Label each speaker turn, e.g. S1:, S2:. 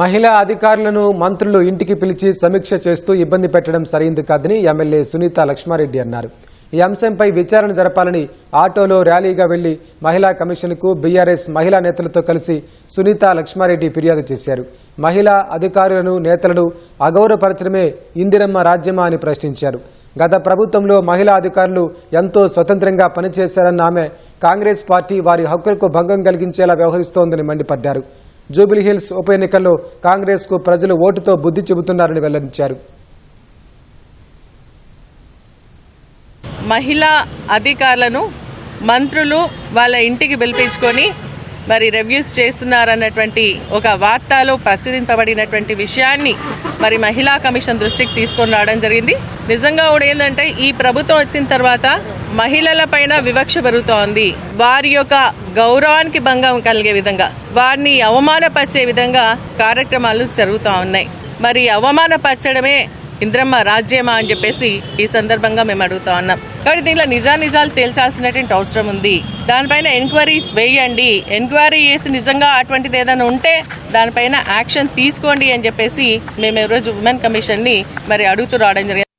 S1: మహిళా అధికారులను మంత్రులు ఇంటికి పిలిచి సమీక్ష చేస్తూ ఇబ్బంది పెట్టడం సరైంది కాదని ఎమ్మెల్యే సునీత లక్ష్మారెడ్డి అన్నారు. ఈ అంశంపై విచారణ జరపాలని ఆటోలో ర్యాలీగా వెళ్ళి మహిళా కమిషన్కు బీఆర్ఎస్ మహిళా నేతలతో కలిసి సునీత లక్ష్మారెడ్డి ఫిర్యాదు చేశారు. మహిళా అధికారులను నేతలను అగౌరవపరచడమే ఇందిరమ్మ రాజ్యమా అని ప్రశ్నించారు. గత ప్రభుత్వంలో మహిళా అధికారులు ఎంతో స్వతంత్రంగా పనిచేశారన్న ఆమె కాంగ్రెస్ పార్టీ వారి హక్కులకు భంగం కలిగించేలా వ్యవహరిస్తోందని మండిపడ్డారు. జూబిలీహిల్స్ ఉప ఎన్నికల్లో కాంగ్రెస్కు ప్రజలు ఓటుతో బుద్ధి చెబుతున్నారని వెల్లడించారు.
S2: మహిళా అధికారులను మంత్రులు వాళ్ళ ఇంటికి పిలిపించుకొని మరి రివ్యూస్ చేస్తున్నారన్నటువంటి ఒక వార్తలో ప్రచురింపబడినటువంటి విషయాన్ని మరి మహిళా కమిషన్ దృష్టికి తీసుకొని రావడం జరిగింది. నిజంగా కూడా ఏంటంటే ఈ ప్రభుత్వం వచ్చిన తర్వాత మహిళల పైన వివక్ష పెరుగుతోంది. వారి యొక్క గౌరవానికి భంగం కలిగే విధంగా వారిని అవమానపరిచే విధంగా కార్యక్రమాలు జరుగుతూ ఉన్నాయి. మరి అవమానపరచడమే ఇంద్రమ్మ రాజ్యమా అని చెప్పేసి ఈ సందర్భంగా మేము అడుగుతా ఉన్నాం. కాబట్టి దీనిలో నిజానిజాలు తేల్చాల్సినటువంటి అవసరం ఉంది. దానిపైన ఎంక్వైరీ వేయండి. ఎంక్వైరీ చేసి నిజంగా అటువంటిది ఏదైనా ఉంటే దానిపైన యాక్షన్ తీసుకోండి అని చెప్పేసి మేము ఈరోజు ఉమెన్ కమిషన్ని మరి అడుగుతూ రావడం జరిగింది.